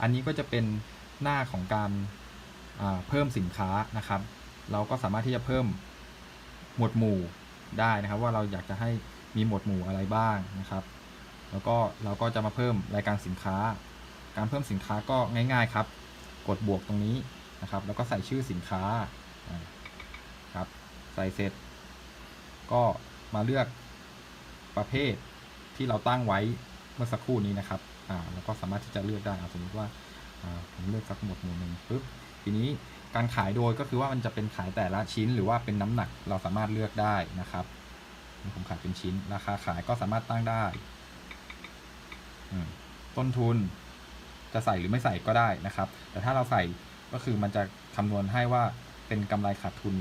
อันนี้ก็จะเป็นหน้าของการเพิ่มสินค้านะครับ เราก็สามารถที่จะเพิ่มหมวดหมู่ได้นะครับ ว่าเราอยากจะให้มีหมวดหมู่อะไรบ้างนะครับ แล้วก็เราก็จะมาเพิ่มรายการสินค้า การเพิ่มสินค้าก็ง่าย ๆครับ กดบวกตรงนี้นะครับ แล้วก็ใส่ชื่อสินค้าครับใส่เสร็จ ก็มาเลือกประเภทที่เราตั้งไว้เมื่อสักครู่นี้นะครับ อ่าแล้วก็สามารถที่จะเลือกได้สมมติว่าอ่าผมเลือกสักหมวดหมู่หนึ่งปุ๊บทีนี้การขายโดยก็คือว่ามันจะเป็นขายแต่ละชิ้นหรือว่าเป็นน้ำหนักเราสามารถเลือกได้นะครับผมขายเป็นชิ้นราคาขายก็สามารถตั้งได้ต้นทุนจะใส่หรือไม่ใส่ก็ได้นะครับ แต่ถ้าเราใส่ก็คือมันจะคำนวณให้ว่าเป็นกำไรขาดทุน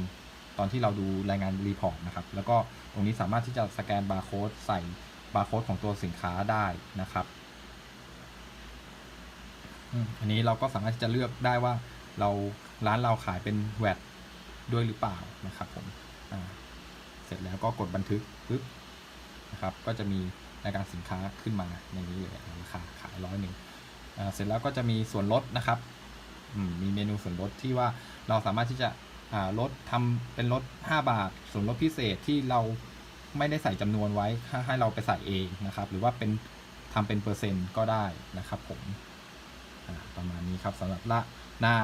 ตอนที่เราดูรายงานรีพอร์ตนะครับ แล้วก็ตรงนี้สามารถที่จะสแกนบาร์โค้ดใส่บาร์โค้ดของตัวสินค้าได้นะครับ อันนี้เราก็สามารถที่จะเลือกได้ว่าเราร้านเราขายเป็นแวดด้วยหรือเปล่านะครับผมเสร็จแล้วก็กดบันทึกปึ๊บนะครับ ก็จะมีรายการสินค้าขึ้นมาอย่างนี้เลยราคาขายร้อยหนึ่งเสร็จแล้วก็จะมีส่วนลดนะครับมีเมนูส่วนลดที่ว่าเราสามารถที่จะลดทำเป็นลด 5 บาท ส่วนลดพิเศษที่เราไม่ได้ใส่จำนวนไว้ให้เราไปใส่เองนะครับ หรือว่าเป็นทำเป็นเปอร์เซ็นต์ก็ได้นะครับผม ประมาณนี้ครับสำหรับละหน้า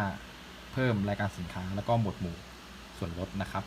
เพิ่มรายการสินค้าแล้วก็หมวดหมู่ส่วนลดนะครับ